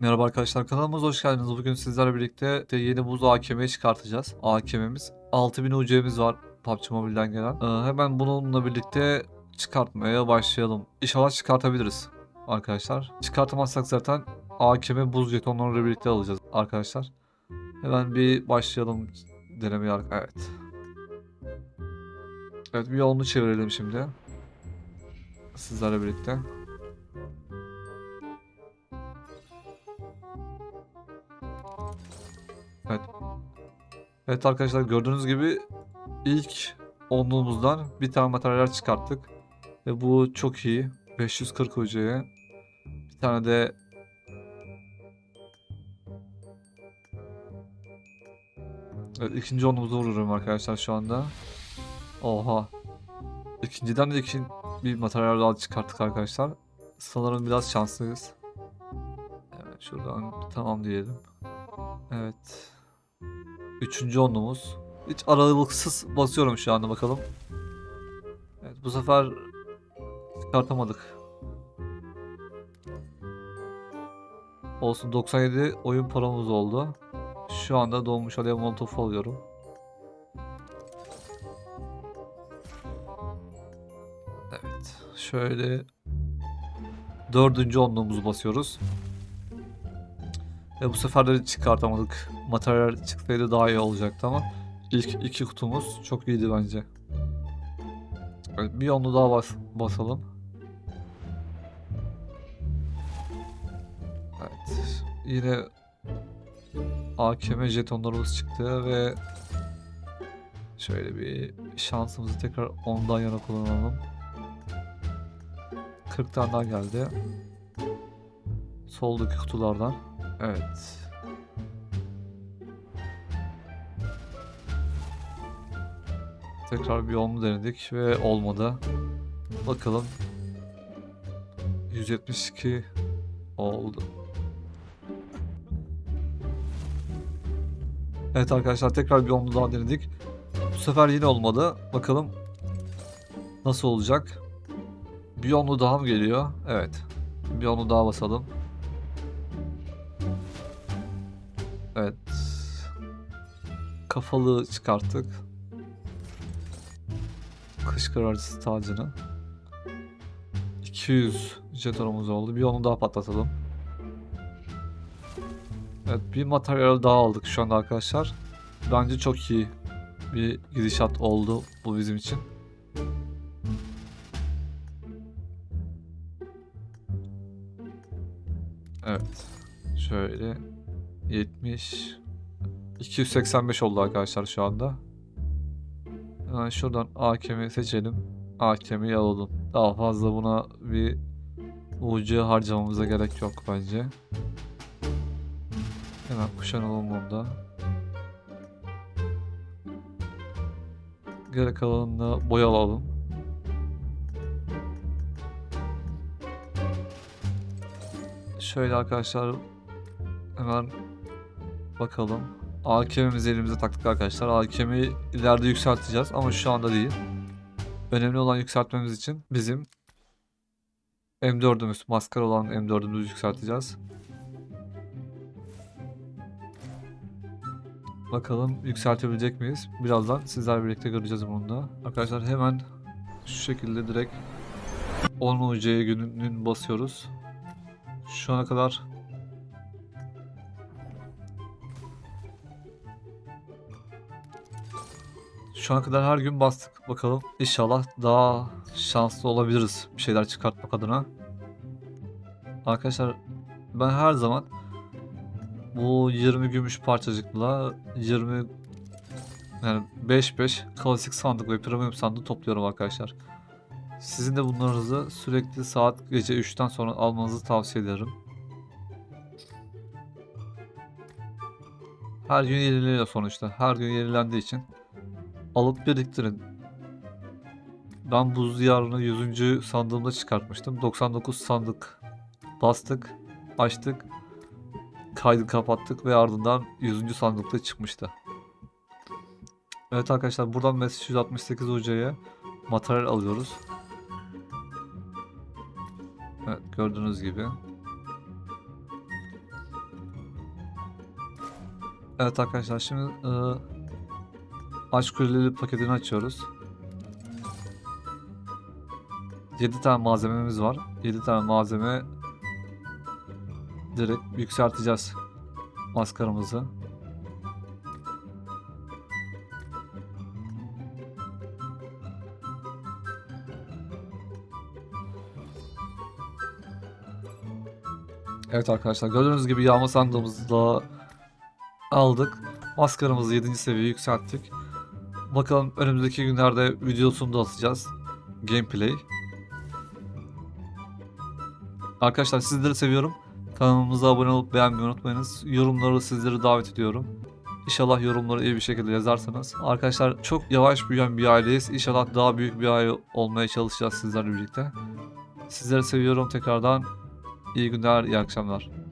Merhaba arkadaşlar kanalımıza hoş geldiniz. Bugün sizlerle birlikte yeni buz AKM'yi çıkartacağız. AKM'miz 6000 UC'miz var PUBG Mobile'den gelen. Ee, hemen bununla birlikte çıkartmaya başlayalım. İnşallah çıkartabiliriz arkadaşlar. Çıkartamazsak zaten AKM buz jetonlarıyla birlikte alacağız arkadaşlar. Hemen bir başlayalım denemeye. Evet. Evet bir yolunu çevirelim şimdi. Sizlerle birlikte. Evet arkadaşlar gördüğünüz gibi ilk onluğumuzdan bir tane materyal çıkarttık. Ve bu çok iyi. 540 hocaya. Bir tane de Evet ikinci onluğumuza vuruyorum arkadaşlar şu anda. Oha. İkinciden de ikin bir materyal daha çıkarttık arkadaşlar. Sanırım biraz şanslıyız. Evet şuradan tamam diyelim. Evet. Üçüncü onluğumuz. Hiç aralıksız basıyorum şu anda bakalım. Evet bu sefer çıkartamadık. Olsun 97 oyun paramız oldu. Şu anda dolmuş alev molotofu alıyorum. Evet. Şöyle dördüncü onluğumuzu basıyoruz. Ve bu sefer de çıkartamadık. Materyal çıksaydı daha iyi olacaktı ama ilk iki kutumuz çok iyiydi bence. Evet, bir onlu daha bas basalım. Evet. Yine AKM jetonlarımız çıktı ve şöyle bir şansımızı tekrar ondan yana kullanalım. 40 tane daha geldi. Soldaki kutulardan. Evet. Tekrar bir onlu denedik ve olmadı. Bakalım. 172 oldu. Evet arkadaşlar tekrar bir onlu daha denedik. Bu sefer yine olmadı. Bakalım nasıl olacak. Bir onlu daha mı geliyor? Evet. Bir onlu daha basalım. Evet. Kafalı çıkarttık. Kış karartısı tacını. 200 jetonumuz oldu. Bir onu daha patlatalım. Evet bir materyal daha aldık şu anda arkadaşlar. Bence çok iyi bir gidişat oldu bu bizim için. Evet. Şöyle 70 285 oldu arkadaşlar şu anda. Hemen şuradan AKM'yi seçelim. AKM'yi alalım. Daha fazla buna bir UC harcamamıza gerek yok bence. Hemen kuşanalım bunu da. Geri kalanını boyalalım. Şöyle arkadaşlar hemen bakalım. AKM'imizi elimize taktık arkadaşlar. AKM'yi ileride yükselteceğiz ama şu anda değil. Önemli olan yükseltmemiz için bizim M4'ümüz, maskara olan M4'ümüzü yükselteceğiz. Bakalım yükseltebilecek miyiz? Birazdan sizlerle birlikte göreceğiz bunu da. Arkadaşlar hemen şu şekilde direkt 10 UC'ye günün basıyoruz. Şu ana kadar Şu ana kadar her gün bastık. Bakalım inşallah daha şanslı olabiliriz bir şeyler çıkartmak adına. Arkadaşlar ben her zaman bu 20 gümüş parçacıkla 20 yani 5-5 klasik sandık ve premium sandığı topluyorum arkadaşlar. Sizin de bunlarınızı sürekli saat gece 3'ten sonra almanızı tavsiye ederim. Her gün yenileniyor sonuçta. Her gün yenilendiği için alıp biriktirin. Ben buz diyarını 100. sandığımda çıkartmıştım. 99 sandık bastık, açtık, kaydı kapattık ve ardından 100. sandıkta çıkmıştı. Evet arkadaşlar buradan Messi 168 hocaya materyal alıyoruz. Evet gördüğünüz gibi. Evet arkadaşlar şimdi e, kuleli paketini açıyoruz. 7 tane malzememiz var. 7 tane malzeme direkt yükselteceğiz maskaramızı. Evet arkadaşlar gördüğünüz gibi yağma sandığımızı da aldık. Maskaramızı 7. seviyeye yükselttik. Bakalım önümüzdeki günlerde videosunu da atacağız. Gameplay. Arkadaşlar sizleri seviyorum. Kanalımıza abone olup beğenmeyi unutmayınız. Yorumları sizleri davet ediyorum. İnşallah yorumları iyi bir şekilde yazarsanız. Arkadaşlar çok yavaş büyüyen bir aileyiz. İnşallah daha büyük bir aile olmaya çalışacağız sizlerle birlikte. Sizleri seviyorum tekrardan. İyi günler, iyi akşamlar.